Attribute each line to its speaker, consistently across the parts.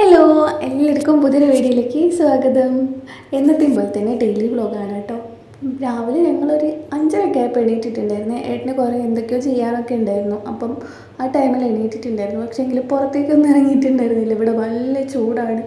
Speaker 1: Hello എല്ലാവർക്കും പുതിയൊരു വീഡിയോയിലേക്ക് സ്വാഗതം. എന്നത്തെയും പോലെ തന്നെ ഡെയിലി വ്ളോഗാണ് കേട്ടോ. രാവിലെ ഞങ്ങളൊരു അഞ്ചരയൊക്കെ എണീറ്റിട്ടുണ്ടായിരുന്നു. ഏട്ടന് കുറേ എന്തൊക്കെയോ ചെയ്യാനൊക്കെ ഉണ്ടായിരുന്നു. അപ്പം ആ ടൈമിൽ എണീറ്റിട്ടുണ്ടായിരുന്നു. പക്ഷേ എങ്കിൽ പുറത്തേക്കൊന്നും ഇറങ്ങിയിട്ടുണ്ടായിരുന്നില്ല. ഇവിടെ നല്ല ചൂടാണ്.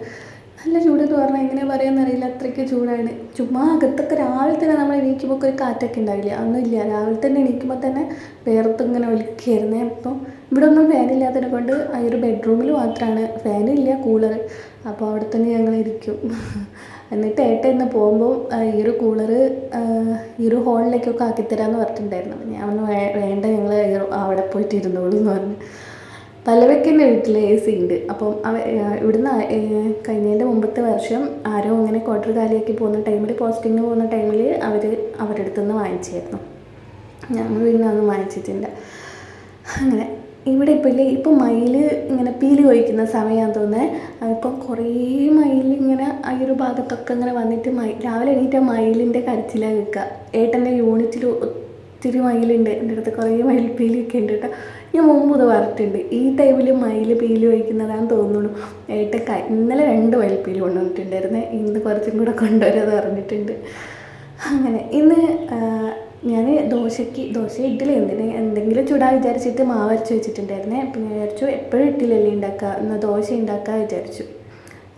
Speaker 1: നല്ല ചൂടെന്ന് പറഞ്ഞാൽ എങ്ങനെ പറയാമെന്നറിയില്ല അത്രയ്ക്ക് ചൂടാണ്. ചുമ്മാ അകത്തൊക്കെ രാവിലെ തന്നെ നമ്മൾ എണീക്കുമ്പോൾ ഒരു കാറ്റൊക്കെ ഉണ്ടാവില്ല? ഒന്നുമില്ല രാവിലെ തന്നെ എണീക്കുമ്പോൾ തന്നെ വേർത്തിങ്ങനെ ഇങ്ങനെ ഒലിക്കുകയായിരുന്നേ അപ്പം ഇവിടെ ഒന്നും ഫാനില്ലാത്തതിനെ കൊണ്ട് ആ ഒരു ബെഡ്റൂമിൽ മാത്രമാണ് ഫാനില്ല കൂളർ അപ്പോൾ അവിടെ തന്നെ ഞങ്ങൾ ഇരിക്കും. എന്നിട്ട് ഏട്ടൻ ഇന്ന് പോകുമ്പോൾ ഈ ഒരു കൂളർ ഈ ഒരു ഹോളിലേക്കൊക്കെ ആക്കിത്തരാമെന്ന് പറഞ്ഞിട്ടുണ്ടായിരുന്നു. അപ്പോൾ ഞാൻ വേ- വേണ്ട ഞങ്ങൾ അവിടെ പോയിട്ട് ഇരുന്നോളൂ എന്ന് പറഞ്ഞു. പലവയ്ക്കന്റെ വീട്ടിൽ എ സി ഉണ്ട്. അപ്പം അവ ഇവിടുന്ന് കഴിഞ്ഞതിന്റെ മുമ്പത്തെ വർഷം ആരോ അങ്ങനെ ക്വാർട്ടർ കാലിയാക്കി പോകുന്ന ടൈമിൽ പോസ്റ്റിങ്ങിന് പോകുന്ന ടൈമിൽ അവർ അവരുടെ അടുത്തുനിന്ന് വാങ്ങിച്ചായിരുന്നു ഞങ്ങൾ വീടിനൊന്നും വാങ്ങിച്ചിട്ടില്ല. അങ്ങനെ. ഇവിടെ ഇപ്പോൾ ഇല്ലേ ഇപ്പോൾ മയിൽ ഇങ്ങനെ പീലി കഴിക്കുന്ന സമയമാണെന്ന് തോന്നുന്നത് അപ്പോൾ കുറേ മയിൽ ഇങ്ങനെ ആ ഒരു ഭാഗത്തൊക്കെ ഇങ്ങനെ വന്നിട്ട് മയിൽ രാവിലെ എണീറ്റ മയിലിന്റെ കരച്ചിലാണ് കേൾക്കുക ഏട്ടന്റെ യൂണിറ്റിൽ ഒത്തിരി മയിലുണ്ട്. എന്റെ അടുത്ത് കുറേ മയിൽ പീലിയൊക്കെ ഉണ്ട് കേട്ടോ. ഞാൻ മുമ്പ് ഇത് പറഞ്ഞിട്ടുണ്ട്. ഈ ടൈമിൽ മയിൽ പീലി വഹിക്കുന്നതാണെന്ന് തോന്നുന്നു. ഏട്ടൻ ഇന്നലെ രണ്ട് മയിൽ പീൽ കൊണ്ടുവന്നിട്ടുണ്ടായിരുന്നേ. ഇന്ന് കുറച്ചും കൂടെ കൊണ്ടുവരാതെ പറഞ്ഞിട്ടുണ്ട്. അങ്ങനെ ഇന്ന് ദോശയ്ക്ക് ദോശ ഇഡ്ഡലി എന്തിന്? എന്തെങ്കിലും ചൂടാ വിചാരിച്ചിട്ട് മാവ് അരച്ച് വെച്ചിട്ടുണ്ടായിരുന്നേ. ഞാൻ വിചാരിച്ചു എപ്പോഴും ഇഡ്ഡലിയല്ലേ ഉണ്ടാക്കുക എന്നാൽ ദോശ ഉണ്ടാക്കാൻ വിചാരിച്ചു.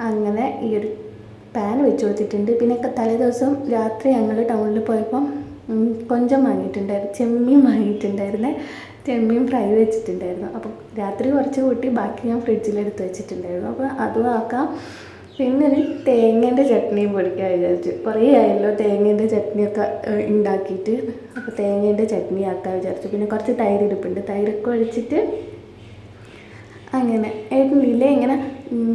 Speaker 1: അങ്ങനെ ഈ ഒരു പാൻ വെച്ച് കൊടുത്തിട്ടുണ്ട്. പിന്നെ ഒക്കെ തലേ ദിവസം രാത്രി ഞങ്ങൾ ടൗണിൽ പോയപ്പം കൊഞ്ചം വാങ്ങിയിട്ടുണ്ടായിരുന്നു. ചെമ്മീൻ വാങ്ങിയിട്ടുണ്ടായിരുന്നേ. ചെമ്മീൻ ഫ്രൈ വെച്ചിട്ടുണ്ടായിരുന്നു. അപ്പോൾ രാത്രി കുറച്ച് കൂട്ടി ബാക്കി ഞാൻ ഫ്രിഡ്ജിലെടുത്ത് വെച്ചിട്ടുണ്ടായിരുന്നു. അപ്പോൾ അതും ആക്കാം. പിന്നെ തേങ്ങേന്റെ ചട്നിയും പൊടിക്കാൻ വിചാരിച്ചു. കുറേ ആയല്ലോ തേങ്ങേന്റെ ചട്നിയൊക്കെ ഉണ്ടാക്കിയിട്ട്. അപ്പോൾ തേങ്ങേന്റെ ചട്നി ആക്കാൻ വിചാരിച്ചു. പിന്നെ കുറച്ച് തൈര് ഇരിപ്പുണ്ട് തൈരൊക്കെ ഒഴിച്ചിട്ട് അങ്ങനെ. ഏട്ടനില്ലേ ഇങ്ങനെ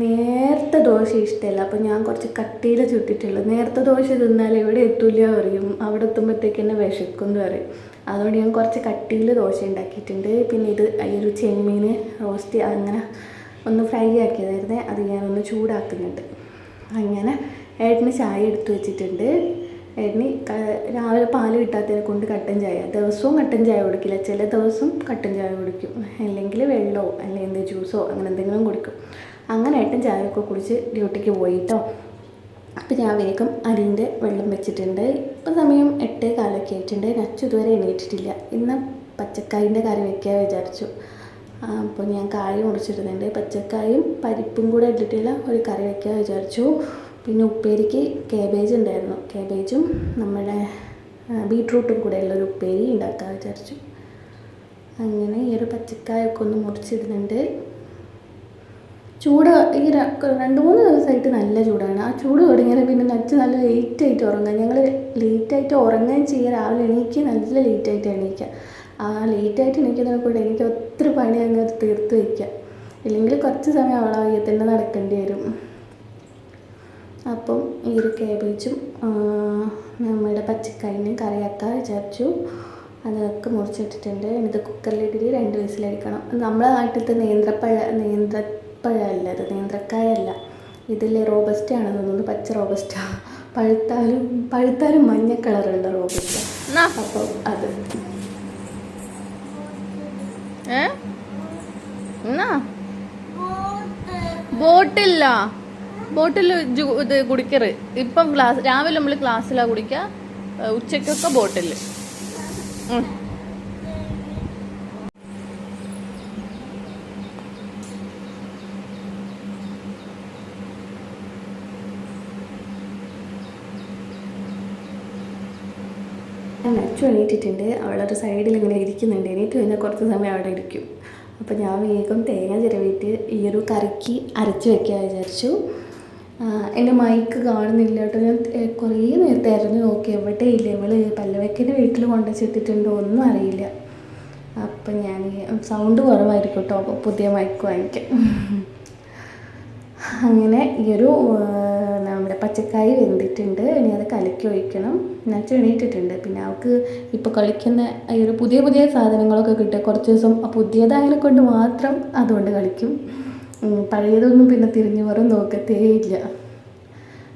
Speaker 1: നേരത്തെ ദോശ ഇഷ്ടമല്ല. അപ്പോൾ ഞാൻ കുറച്ച് കട്ടിയിൽ ചുട്ടിട്ടുള്ളു നേരത്തെ ദോശ തിന്നാൽ എവിടെ എത്തൂല പറയും. അവിടെ എത്തുമ്പോഴത്തേക്ക് തന്നെ വിശക്കും എന്ന് പറയും. അതുകൊണ്ട് ഞാൻ കുറച്ച് കട്ടിയിൽ ദോശ ഉണ്ടാക്കിയിട്ടുണ്ട്. പിന്നെ ഇത് ഈ ഒരു ചെമ്മീൻ റോസ്റ്റ് അങ്ങനെ ഒന്ന് ഫ്രൈ ആക്കിയതായിരുന്നേ അത് ഞാനൊന്ന് ചൂടാക്കുന്നുണ്ട്. അങ്ങനെ ഏട്ടന് ചായ എടുത്തു വെച്ചിട്ടുണ്ട്. ഏട്ടന് രാവിലെ പാൽ കിട്ടാത്തതിനെ കൊണ്ട് കട്ടൻ ചായ ദിവസവും കട്ടൻ ചായ കുടിക്കില്ല. ചില ദിവസം കട്ടൻ ചായ കുടിക്കും. അല്ലെങ്കിൽ വെള്ളമോ അല്ലെങ്കിൽ എന്ത് ജ്യൂസോ അങ്ങനെ എന്തെങ്കിലും കുടിക്കും. അങ്ങനെ ഏട്ടൻ ചായയൊക്കെ കുടിച്ച് ഡ്യൂട്ടിക്ക് പോയിട്ടോ. അപ്പം ഞാൻ വേഗം അരിന്റെ വെള്ളം വെച്ചിട്ടുണ്ട്. ഇപ്പം സമയം എട്ടേ കാലൊക്കെ ആയിട്ടുണ്ട്. നച്ചു ഇതുവരെ എണീറ്റിട്ടില്ല. ഇന്ന് പച്ചക്കായിന്റെ കറി വെക്കാൻ വിചാരിച്ചു. അപ്പോൾ ഞാൻ കായ മുറിച്ചിടുന്നുണ്ട്. പച്ചക്കായും പരിപ്പും കൂടെ ഇട്ടിട്ടുള്ള ഒരു കറി വെക്കാൻ വിചാരിച്ചു. പിന്നെ ഉപ്പേരിക്ക് കേബേജ് ഉണ്ടായിരുന്നു. കേബേജും നമ്മുടെ ബീട്രൂട്ടും കൂടെ ഉള്ളൊരു ഉപ്പേരി ഉണ്ടാക്കാൻ വിചാരിച്ചു. അങ്ങനെ ഈ ഒരു പച്ചക്കായൊക്കെ ഒന്ന് മുറിച്ചിടുന്നുണ്ട്. ചൂട് ഈ രണ്ട് മൂന്ന് ദിവസമായിട്ട് നല്ല ചൂടാണ്. ആ ചൂട് തുടങ്ങിയാൽ പിന്നെ നച്ച് നല്ല ലേറ്റ് ആയിട്ട് ഞങ്ങൾ ലേറ്റ് ആയിട്ട് ഉറങ്ങുകയും ചെയ്യുക രാവിലെ എണീക്കുക നല്ല ലേറ്റ് ആയിട്ട് എണീക്കുക. ആ ലേറ്റ് ആയിട്ട് എണീക്കുന്നതിനെ കൂടെ എനിക്ക് ഒത്തിരി പണി അങ്ങ് തീർത്ത് വയ്ക്കുക ഇല്ലെങ്കിൽ കുറച്ച് സമയം അവളെ അവളാകിയ തന്നെ നടക്കേണ്ടി വരും. അപ്പം ഈ ഒരു കേബേജും നമ്മുടെ പച്ചക്കായിനും കറിയാക്കാൻ വിചാരിച്ചു. അതൊക്കെ മുറിച്ചിട്ടിട്ടുണ്ട്. ഇത് കുക്കറിലിട്ടിട്ട് രണ്ട് വിസിലടിക്കണം നമ്മളെ നാട്ടിലത്തെ നേന്ത്രപ്പഴ നേന്ത്രപ്പഴമല്ല അത് നേന്ത്രക്കായല്ല. ഇതിലെ റോബസ്റ്റ് ആണ് തോന്നുന്നു. പച്ച റോബസ്റ്റ പഴുത്താലും പഴുത്താലും മഞ്ഞ കളറുള്ള റോബസ്റ്റ
Speaker 2: അപ്പം
Speaker 1: അപ്പോൾ അത്.
Speaker 2: എന്നാ? ബോട്ടില്ല. ബോട്ടിൽ ഇത് കുടിക്കറ്. ഇപ്പം ക്ലാസ് രാവിലെ നമ്മൾ ക്ലാസ്സിലാണ് കുടിക്കുക ഉച്ചയ്ക്കൊക്കെ ബോട്ടിൽ
Speaker 1: ഞാൻ നച്ചു എണീറ്റിട്ടുണ്ട്. അവളൊരു സൈഡിൽ ഇങ്ങനെ ഇരിക്കുന്നുണ്ട്. എണീറ്റ് കഴിഞ്ഞാൽ കുറച്ച് സമയം അവിടെ ഇരിക്കും. അപ്പോൾ ഞാൻ വേഗം തേങ്ങ ചിരവിയിട്ട് ഈ ഒരു കറിക്ക് അരച്ച് വെക്കാൻ വിചാരിച്ചു. എന്റെ മൈക്ക് കാണുന്നില്ല കേട്ടോ. ഞാൻ കുറേ നേരത്തെ തിരഞ്ഞു നോക്കി. എവിടെ ഇല്ല ഇവൾ? പല്ലവയ്ക്കന്റെ വീട്ടിൽ കൊണ്ടുവച്ചിട്ടിട്ടുണ്ടോ ഒന്നും അറിയില്ല. അപ്പം ഞാൻ സൗണ്ട് കുറവായിരിക്കും കേട്ടോ. പുതിയ മൈക്ക് വാങ്ങിക്കാം അങ്ങനെ ഈ ഒരു പച്ചക്കായ വെന്തിട്ടുണ്ട്. ഇനി അത് കലക്കി ഒഴിക്കണം. ഞാൻ എണീറ്റിട്ടുണ്ട് പിന്നെ അവൾക്ക് ഇപ്പോൾ കളിക്കുന്ന ഈ ഒരു പുതിയ പുതിയ സാധനങ്ങളൊക്കെ കിട്ടുക കുറച്ച് ദിവസം പുതിയതായതിനെ കൊണ്ട് മാത്രം അതുകൊണ്ട് കളിക്കും. പഴയതൊന്നും പിന്നെ തിരിഞ്ഞു വെറും നോക്കത്തേ ഇല്ല.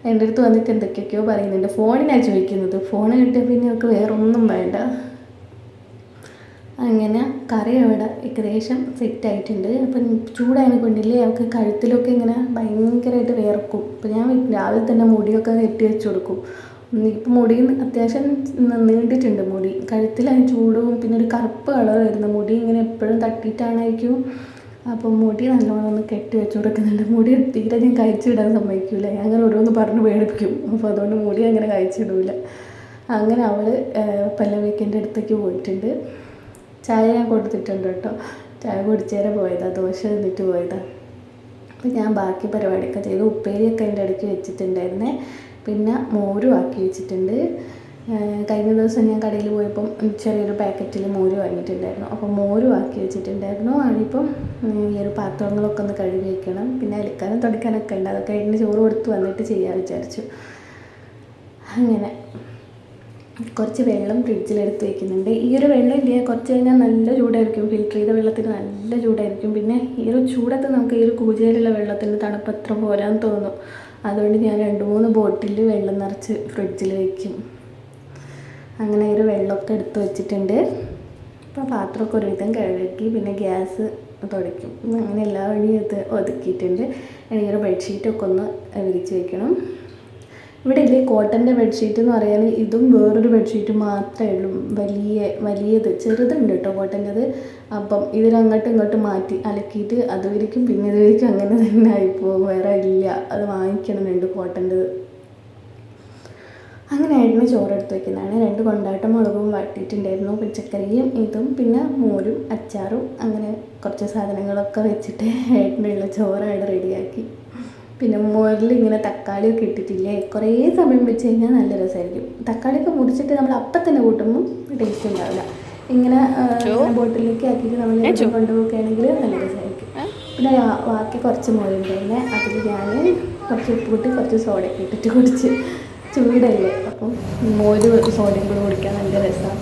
Speaker 1: എന്റെ അടുത്ത് വന്നിട്ട് എന്തൊക്കെയൊക്കെയോ പറയുന്നുണ്ട്. ഫോണിനാണ് ചോദിക്കുന്നത്. ഫോൺ കിട്ടിയ പിന്നെ അവൾക്ക് വേറൊന്നും വേണ്ട. അങ്ങനെ കറി അവിടെ ഏകദേശം സെറ്റ് ആയിട്ടുണ്ട്. അപ്പം ചൂടായത് കൊണ്ടില്ലേ അവൾക്ക് കഴുത്തിലൊക്കെ ഇങ്ങനെ ഭയങ്കരമായിട്ട് വേർക്കും അപ്പം ഞാൻ രാവിലെ തന്നെ മുടിയൊക്കെ കെട്ടി വെച്ച് കൊടുക്കും. ഇപ്പം മുടി അത്യാവശ്യം നീണ്ടിട്ടുണ്ട് മുടി. കഴുത്തിലായി ചൂടും പിന്നെ ഒരു കറുപ്പ് കളർ വരുന്ന മുടി ഇങ്ങനെ എപ്പോഴും തട്ടിയിട്ടാണായിരിക്കും അപ്പം മുടി നല്ലോണം ഒന്ന് കെട്ടി വെച്ച് കൊടുക്കുന്നുണ്ട്. മുടി തീരെ ഞാൻ കഴിച്ചിടാൻ സമ്മതിക്കില്ല ഞാൻ അങ്ങനെ ഓരോന്ന് പറഞ്ഞ് പേടിപ്പിക്കും. അപ്പോൾ അതുകൊണ്ട് മുടി അങ്ങനെ കഴിച്ചിടൂല അങ്ങനെ അവൾ പല്ലവിക്കന്റെ അടുത്തേക്ക് പോയിട്ടുണ്ട്. ചായ ഞാൻ കൊടുത്തിട്ടുണ്ട് കേട്ടോ. ചായ കുടിച്ചേരെ പോയതാണ് ദോശ തിന്നിട്ട് പോയതാണ് അപ്പം ഞാൻ ബാക്കി പരിപാടിയൊക്കെ ചെയ്തു. ഉപ്പേരിയൊക്കെ അതിന്റെ ഇടയ്ക്ക് വെച്ചിട്ടുണ്ടായിരുന്നേ. പിന്നെ മോരും ആക്കി വെച്ചിട്ടുണ്ട്. കഴിഞ്ഞ ദിവസം ഞാൻ കടയിൽ പോയപ്പം ചെറിയൊരു പാക്കറ്റിൽ മോര് വാങ്ങിയിട്ടുണ്ടായിരുന്നു. അപ്പോൾ മോരും ആക്കി വെച്ചിട്ടുണ്ടായിരുന്നു. അതിപ്പം ഈ ഒരു പാത്രങ്ങളൊക്കെ ഒന്ന് കഴുകി വയ്ക്കണം പിന്നെ അലക്കാനും തുടക്കാനൊക്കെ ഉണ്ട്. അതൊക്കെ കഴിഞ്ഞ് ചോറ് കൊടുത്ത് വന്നിട്ട് ചെയ്യാൻ വിചാരിച്ചു. അങ്ങനെ. കുറച്ച് വെള്ളം ഫ്രിഡ്ജിലെടുത്ത് വെക്കുന്നുണ്ട്. ഈ ഒരു വെള്ളം ഇല്ലേ കുറച്ച് കഴിഞ്ഞാൽ നല്ല ചൂടായിരിക്കും. ഫിൽറ്റർ ചെയ്ത വെള്ളത്തിന് നല്ല ചൂടായിരിക്കും. പിന്നെ ഈ ഒരു ചൂടത്ത് നമുക്ക് ഈ ഒരു കൂജയിലുള്ള വെള്ളത്തിന് തണുപ്പത്ര പോരാന്ന് തോന്നും. അതുകൊണ്ട് ഞാൻ രണ്ട് മൂന്ന് ബോട്ടിൽ വെള്ളം നിറച്ച് ഫ്രിഡ്ജിൽ വയ്ക്കും അങ്ങനെ ഈ ഒരു വെള്ളമൊക്കെ എടുത്ത് വെച്ചിട്ടുണ്ട്. അപ്പോൾ പാത്രമൊക്കെ ഒരുവിധം കഴുകി പിന്നെ ഗ്യാസ് തുടയ്ക്കും. അങ്ങനെ എല്ലാ വഴിയും ഇത് ഒതുക്കിയിട്ടുണ്ട്. ഒരു ബെഡ്ഷീറ്റൊക്കെ ഒന്ന് വിരിച്ച് വെക്കണം. ഇവിടെ ഇല്ലേ കോട്ടന്റെ ബെഡ്ഷീറ്റ് എന്ന് പറയാൻ ഇതും വേറൊരു ബെഡ്ഷീറ്റ് മാത്രമേ ഉള്ളൂ. വലിയ വലിയത് ചെറുതുണ്ട് കേട്ടോ കോട്ടന്റെത്. അപ്പം ഇതിലങ്ങോട്ടും ഇങ്ങോട്ടും മാറ്റി അലക്കിയിട്ട് അത് വിരിക്കും പിന്നെ ഇത് വിരിക്കും അങ്ങനെ തന്നെ ആയിപ്പോവും. വേറെ ഇല്ല. അത് വാങ്ങിക്കണമെന്നുണ്ട് കോട്ടന്റെത്. അങ്ങനെയായിരുന്നു ചോറെടുത്ത് വെക്കുന്നതാണ്. രണ്ട് കൊണ്ടാട്ട മുളകും വാട്ടിയിട്ടുണ്ടായിരുന്നു പച്ചക്കറിയും ഇതും. പിന്നെ മോരും അച്ചാറും. അങ്ങനെ കുറച്ച് സാധനങ്ങളൊക്കെ വെച്ചിട്ട് ഏട്ടനുള്ള ചോറായിട്ട് റെഡിയാക്കി പിന്നെ മുകളിൽ ഇങ്ങനെ തക്കാളിയൊക്കെ ഇട്ടിട്ടില്ലേ? കുറേ സമയം വെച്ച് കഴിഞ്ഞാൽ നല്ല രസമായിരിക്കും. തക്കാളിയൊക്കെ മുറിച്ചിട്ട് നമ്മൾ അപ്പം തന്നെ കൂട്ടുമ്പോൾ ടേസ്റ്റ് ഉണ്ടാവില്ല. ഇങ്ങനെ ബോട്ടിലേക്ക് ആക്കിയിട്ട് നമ്മൾ കൊണ്ടുപോവുകയാണെങ്കിൽ നല്ല രസമായിരിക്കും. പിന്നെ ബാക്കി കുറച്ച് മോരുണ്ടായിരുന്നെ അതിൽ ഞാൻ കുറച്ച് ഉപ്പ് കൂട്ടി കുറച്ച് സോഡയൊക്കെ ഇട്ടിട്ട് കുടിച്ച്. ചൂടല്ലേ? അപ്പം മോര് സോഡയും കൂടി കുടിക്കാൻ നല്ല രസമാണ്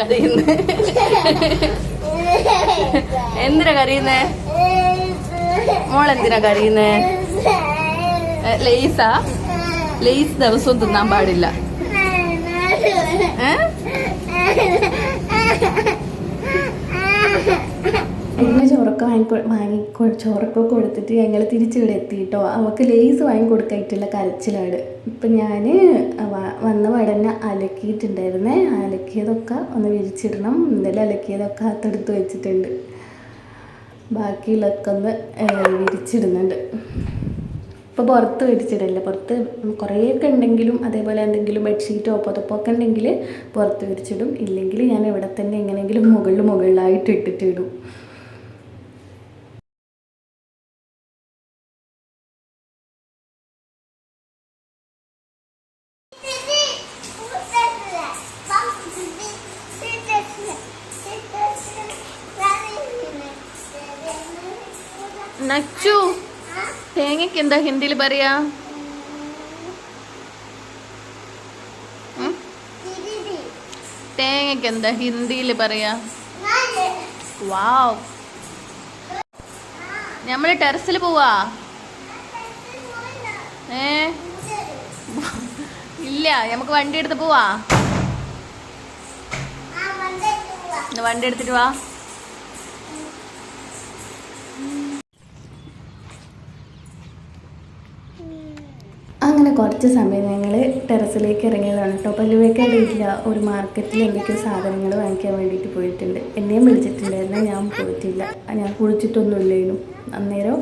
Speaker 2: കരയുന്നേ? എന്തിനാ കരയുന്നേ? മോളെന്തിനാ കരയുന്നേ? ലേസാ? ലെയ്സ് ദിവസവും തിന്നാൻ പാടില്ല. ഏ?
Speaker 1: പിന്നെ ചോറൊക്കെ വാങ്ങിക്കൊ വാങ്ങി ചോറൊക്കെ കൊടുത്തിട്ട് ഞങ്ങൾ തിരിച്ച് ഇവിടെ എത്തിയിട്ടോ അവൾക്ക് ലേസ് വാങ്ങി കൊടുക്കായിട്ടുള്ള കരച്ചിലാണ്. ഇപ്പം ഞാൻ വന്ന പാടന്നെ അലക്കിയിട്ടുണ്ടായിരുന്നേ. അലക്കിയതൊക്കെ ഒന്ന് വിരിച്ചിടണം. ഇന്നലെ അലക്കിയതൊക്കെ അകത്തെടുത്ത് വെച്ചിട്ടുണ്ട്. ബാക്കിയുള്ളതൊക്കെ ഒന്ന് വിരിച്ചിടുന്നുണ്ട്. ഇപ്പോൾ പുറത്ത് വിരിച്ചിടല്ല? പുറത്ത് കുറേയൊക്കെ ഉണ്ടെങ്കിലും അതേപോലെ എന്തെങ്കിലും ബെഡ്ഷീറ്റോ പുതപ്പൊക്കെ ഉണ്ടെങ്കിൽ പുറത്ത് വിരിച്ചിടും. ഇല്ലെങ്കിൽ ഞാൻ ഇവിടെ തന്നെ എങ്ങനെയെങ്കിലും മുകളിൽ മുകളിലായിട്ട് ഇട്ടിട്ട്
Speaker 2: നച്ചു തേങ്ങയ്ക്ക് എന്താ ഹിന്ദിയിൽ പറയാ? തേങ്ങക്ക് തേങ്ങയ്ക്ക് എന്താ ഹിന്ദിയിൽ പറയാ? വാവ്. നമ്മൾ ടെറസിൽ പോവാ? ഏ? ഇല്ല നമുക്ക് വണ്ടി എടുത്ത് പോവാ? വണ്ടി എടുത്തിട്ട് വാ.
Speaker 1: കുറച്ച് സമയം ഞങ്ങൾ ടെറസിലേക്ക് ഇറങ്ങിയതാണ്. കേട്ടോ. പല്ലുവേക്കാട് ഇല്ല ഒരു മാർക്കറ്റിൽ എന്തൊക്കെയോ സാധനങ്ങൾ വാങ്ങിക്കാൻ വേണ്ടിയിട്ട് പോയിട്ടുണ്ട്. എന്നെയും വിളിച്ചിട്ടുണ്ടായിരുന്നു ഞാൻ പോയിട്ടില്ല. ഞാൻ കുളിച്ചിട്ടൊന്നുമില്ലേനും. അന്നേരം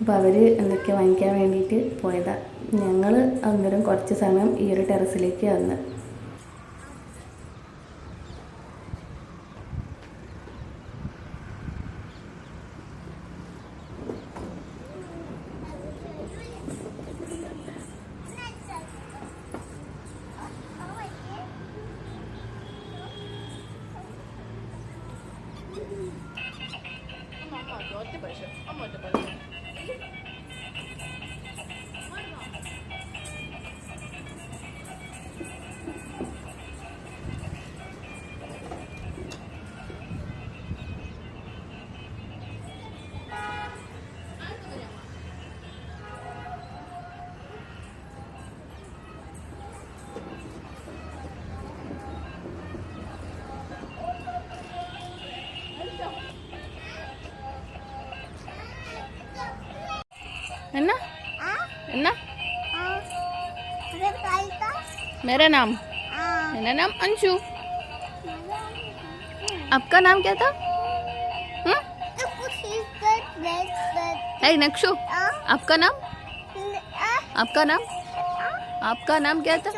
Speaker 1: അപ്പോൾ അവർ എന്തൊക്കെയോ വാങ്ങിക്കാൻ വേണ്ടിയിട്ട് പോയതാണ് ഞങ്ങൾ അന്നേരം കുറച്ച് സമയം ഈ ഒരു ടെറസിലേക്ക് വന്ന്.
Speaker 2: என்ன என்ன मेरा नाम? मेरा नाम अंशु। आपका नाम क्या था? हाँ? है? नक्शु। आपका नाम? आपका नाम? आपका नाम क्या था?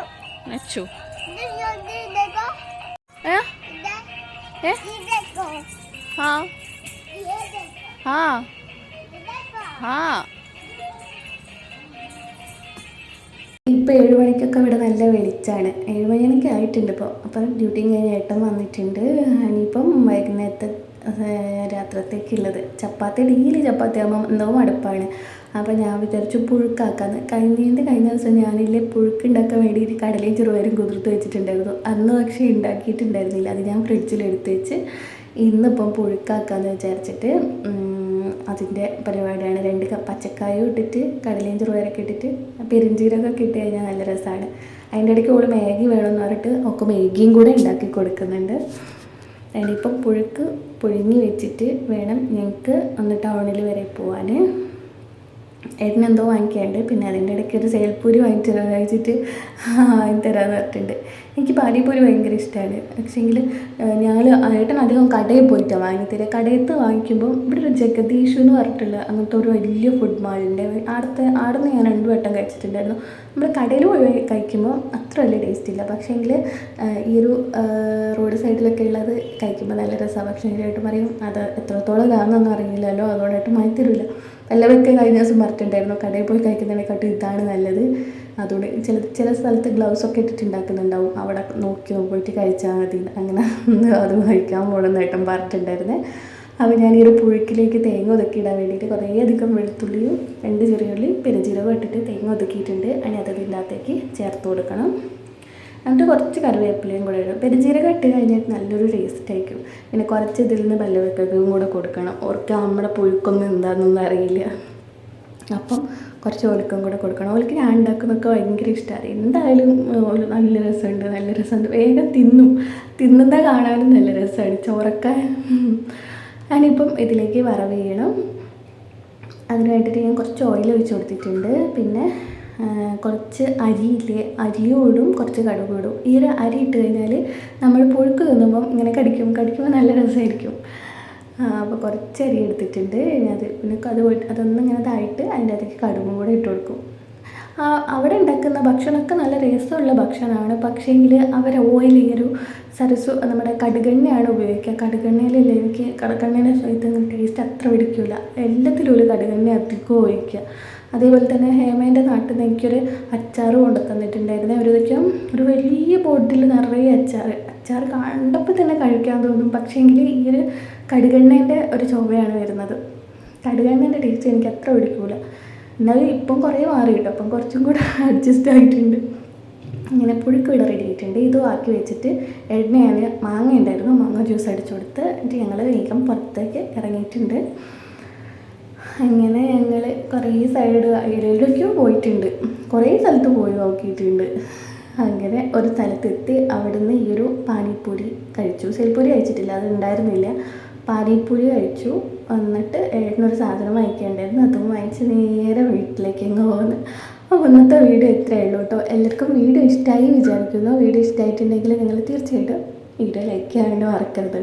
Speaker 2: नक्शु। हाँ? हाँ? हाँ।
Speaker 1: ഇപ്പോൾ ഏഴ് മണിക്കൊക്കെ ഇവിടെ നല്ല വെളിച്ചാണ്. ഏഴ് മണിയൊക്കെ ആയിട്ടുണ്ട് ഇപ്പോൾ അപ്പം ഡ്യൂട്ടി കഴിഞ്ഞ് ഏട്ടൻ വന്നിട്ടുണ്ട്. ഇനിയിപ്പം വൈകുന്നേരത്തെ രാത്രത്തേക്കുള്ളത്. ചപ്പാത്തി ഡെയിലി ചപ്പാത്തി ആകുമ്പോൾ എന്തോ മടുപ്പാണ്. അപ്പോൾ ഞാൻ വിചാരിച്ചു പുഴുക്കാക്കാന്ന്. കഴിഞ്ഞതിന്റെ കഴിഞ്ഞ ദിവസം ഞാനില്ലേ പുഴുക്ക് ഉണ്ടാക്കാൻ വേണ്ടിയിട്ട് കടലയും ചെറുപയറും കുതിർത്ത് വെച്ചിട്ടുണ്ടായിരുന്നു. അന്ന് പക്ഷേ ഉണ്ടാക്കിയിട്ടുണ്ടായിരുന്നില്ല. അത് ഞാൻ ഫ്രിഡ്ജിൽ എടുത്ത് വെച്ച് ഇന്നിപ്പം പുഴുക്കാക്കാന്ന് വിചാരിച്ചിട്ട് അതിന്റെ പരിപാടിയാണ്. രണ്ട് പച്ചക്കായും ഇട്ടിട്ട് കടലയും ചെറുപയറൊക്കെ ഇട്ടിട്ട് പെരിഞ്ചീരകമൊക്കെ ഇട്ട് കഴിഞ്ഞാൽ നല്ല രസമാണ്. അതിന്റെ ഇടയ്ക്ക് ഓൾ മാഗി വേണമെന്ന് പറഞ്ഞിട്ട് ഒക്കെ മാഗിയും കൂടെ ഉണ്ടാക്കി കൊടുക്കുന്നുണ്ട്. അതിനിപ്പം പുഴുക്ക് പുഴുങ്ങി വെച്ചിട്ട് വേണം ഞങ്ങൾക്ക് ഒന്ന് ടൗണിൽ വരെ പോവാൻ. ഏട്ടനെന്തോ വാങ്ങിക്കാണ്ട് പിന്നെ അതിന്റെ ഇടയ്ക്ക് ഒരു സേൽപ്പൂരി വാങ്ങിച്ചു വാങ്ങിച്ചിട്ട് കഴിച്ചിട്ട് വാങ്ങി തരാമെന്ന് പറഞ്ഞിട്ടുണ്ട്. എനിക്ക് പാനിപ്പൂരി ഭയങ്കര ഇഷ്ടമാണ് പക്ഷേങ്കിൽ ഞാൻ ഏട്ടൻ അധികം കടയിൽ പോയിട്ടാണ് വാങ്ങിത്തരിക കടയത്ത് വാങ്ങിക്കുമ്പോൾ ഇവിടെ ഒരു ജഗദീഷ് എന്ന് പറഞ്ഞിട്ടുള്ള അങ്ങനത്തെ ഒരു വലിയ ഫുഡ് മാളുണ്ട് അവിടുത്തെ അവിടെ നിന്ന് ഞാൻ രണ്ട് വട്ടം കഴിച്ചിട്ടുണ്ടായിരുന്നു. നമ്മൾ കടയിൽ പോയി കഴിക്കുമ്പോൾ അത്ര വലിയ ടേസ്റ്റ് ഇല്ല. പക്ഷേങ്കിൽ ഈ ഒരു റോഡ് സൈഡിലൊക്കെ ഉള്ളത് കഴിക്കുമ്പോൾ നല്ല രസമാണ് പക്ഷേ ഏട്ടൻ പറയും അത് എത്രത്തോളം ഇതാണെന്നൊന്നും അറിയില്ലല്ലോ. അതുകൊണ്ടായിട്ട് മാറ്റി തരില്ല എല്ലാവരൊക്കെ കഴിഞ്ഞ ദിവസം പറഞ്ഞിട്ടുണ്ടായിരുന്നു കടയിൽ പോയി കഴിക്കുന്നതിനെക്കാട്ടും ഇതാണ് നല്ലത്. അതുകൊണ്ട് ചില ചില സ്ഥലത്ത് ഗ്ലൗസ് ഒക്കെ ഇട്ടിട്ട് ഉണ്ടാക്കുന്നുണ്ടാവും അവിടെ നോക്കി പോയിട്ട് കഴിച്ചാൽ മതി. അങ്ങനെ അത് കഴിക്കാൻ പോകണമെന്നായിട്ടും പറഞ്ഞിട്ടുണ്ടായിരുന്നേ. അപ്പോൾ ഞാൻ ഈ ഒരു പുഴുക്കിലേക്ക് തേങ്ങ ഒതുക്കി ഇടാൻ വേണ്ടിയിട്ട് കുറേ അധികം വെളുത്തുള്ളിയും രണ്ട് ചെറിയുള്ളിയും പെരുജീരകം ഇട്ടിട്ട് തേങ്ങ ഒതുക്കിയിട്ടുണ്ട്. അതിന് അത് അകത്തേക്ക് ചേർത്ത് കൊടുക്കണം. എന്നിട്ട് കുറച്ച് കറിവേപ്പിലയും കൂടെ ഇടും. പെരുജീരകം ഇട്ട് കഴിഞ്ഞാൽ നല്ലൊരു ടേസ്റ്റ് ആയിരിക്കും. പിന്നെ കുറച്ച് ഇതിൽ നിന്ന് പല്ലവെക്കും കൂടെ കൊടുക്കണം. ഓർക്ക് നമ്മുടെ പുഴുക്കൊന്നും എന്താണെന്നൊന്നും അറിയില്ല. അപ്പം കുറച്ച് ഓൽക്കും കൂടെ കൊടുക്കണം. ഓൽക്ക് ഞാൻ ഉണ്ടാക്കുന്നതൊക്കെ ഭയങ്കര ഇഷ്ടമാണ് എന്തായാലും നല്ല രസമുണ്ട് നല്ല രസമുണ്ട്. വേഗം തിന്നും. തിന്നുന്ന കാണാനും നല്ല രസമാണ്. ചോറൊക്കെ ഞാനിപ്പം ഇതിലേക്ക് വറവ് ചെയ്യണം. അതിനായിട്ടിട്ട് ഞാൻ കുറച്ച് ഓയിൽ ഒഴിച്ച് കൊടുത്തിട്ടുണ്ട്. പിന്നെ കുറച്ച് അരിയില്ലേ അരിയും ഇടും കുറച്ച് കടുകോടും. ഈ ഒരു അരി ഇട്ട് കഴിഞ്ഞാൽ നമ്മൾ പുഴുക്ക് തിന്നുമ്പം ഇങ്ങനെ കടിക്കും. കടിക്കുമ്പോൾ നല്ല രസമായിരിക്കും. അപ്പോൾ കുറച്ച് അരി എടുത്തിട്ടുണ്ട്. അത് പിന്നെ അത് അതൊന്നും ഇങ്ങനെ ഇതായിട്ട് അതിന്റെ അകത്തേക്ക് കടുകും കൂടെ ഇട്ട് കൊടുക്കും. അവിടെ ഉണ്ടാക്കുന്ന ഭക്ഷണമൊക്കെ നല്ല രസമുള്ള ഭക്ഷണമാണ്. പക്ഷേങ്കിൽ അവർ ഓയിൽ ഈ ഒരു സരസു നമ്മുടെ കടുകെണ്ണയാണ് ഉപയോഗിക്കുക. കടുകെണ്ണയിലല്ലേ എനിക്ക് കടുകെണ്ണയുടെ ഇത് ടേസ്റ്റ് അത്ര പിടിക്കില്ല എല്ലാത്തിലും ഒരു കടുകെണ്ണ അധികം ഉപയോഗിക്കുക. അതേപോലെ തന്നെ ഹേമേന്റെ നാട്ടിൽ നിന്ന് എനിക്കൊരു അച്ചാർ കൊണ്ടു തന്നിട്ടുണ്ടായിരുന്നു. ഒരു വലിയ ബോട്ടിൽ നിറയെ അച്ചാർ അച്ചാർ കണ്ടപ്പോൾ തന്നെ കഴിക്കാൻ തോന്നും. പക്ഷേങ്കിൽ ഈ ഒരു കടുകെണ്ണേന്റെ ഒരു ചൊവ്വയാണ് വരുന്നത്. കടുകെണ്ണേന്റെ ടേസ്റ്റ് എനിക്ക് അത്ര പിടിക്കില്ല എന്നാലും ഇപ്പം കുറേ മാറി കേട്ടോ അപ്പം കുറച്ചും കൂടെ അഡ്ജസ്റ്റ് ആയിട്ടുണ്ട്. ഇങ്ങനെ പുഴുക്ക് ഇവിടെ റെഡി ആയിട്ടുണ്ട്. ഇതും ആക്കി വെച്ചിട്ട് എണ്ണയാണ് മാങ്ങ ഉണ്ടായിരുന്നു. മാങ്ങ ജ്യൂസ് അടിച്ചു കൊടുത്ത് എന്നിട്ട് ഞങ്ങൾ വേഗം പുറത്തേക്ക് ഇറങ്ങിയിട്ടുണ്ട്. അങ്ങനെ ഞങ്ങൾ കുറേ സൈഡ് ഏരിയയിലൊക്കെയോ പോയിട്ടുണ്ട്. കുറേ സ്ഥലത്ത് പോയി നോക്കിയിട്ടുണ്ട്. അങ്ങനെ ഒരു സ്ഥലത്തെത്തി അവിടുന്ന് ഈ ഒരു പാനിപ്പൂരി കഴിച്ചു. സെൽപ്പൂരി കഴിച്ചിട്ടില്ല. അത് ഉണ്ടായിരുന്നില്ല. പാനിപ്പൂരി കഴിച്ചു. എന്നിട്ട് ഏട്ടനൊരു സാധനം വാങ്ങിക്കേണ്ടായിരുന്നു. അതും വാങ്ങിച്ച് നേരെ വീട്ടിലേക്ക് അങ്ങ് പോകുന്നു അപ്പോൾ ഇന്നത്തെ വീഡിയോ ഇത്രയേ ഉള്ളൂ കേട്ടോ. എല്ലാവർക്കും വീഡിയോ ഇഷ്ടമായി വിചാരിക്കുന്നു. വീഡിയോ ഇഷ്ടമായിട്ടുണ്ടെങ്കിൽ നിങ്ങൾ തീർച്ചയായിട്ടും വീഡിയോ ലൈക്ക് ചെയ്യാണ്ട് മറക്കരുത്.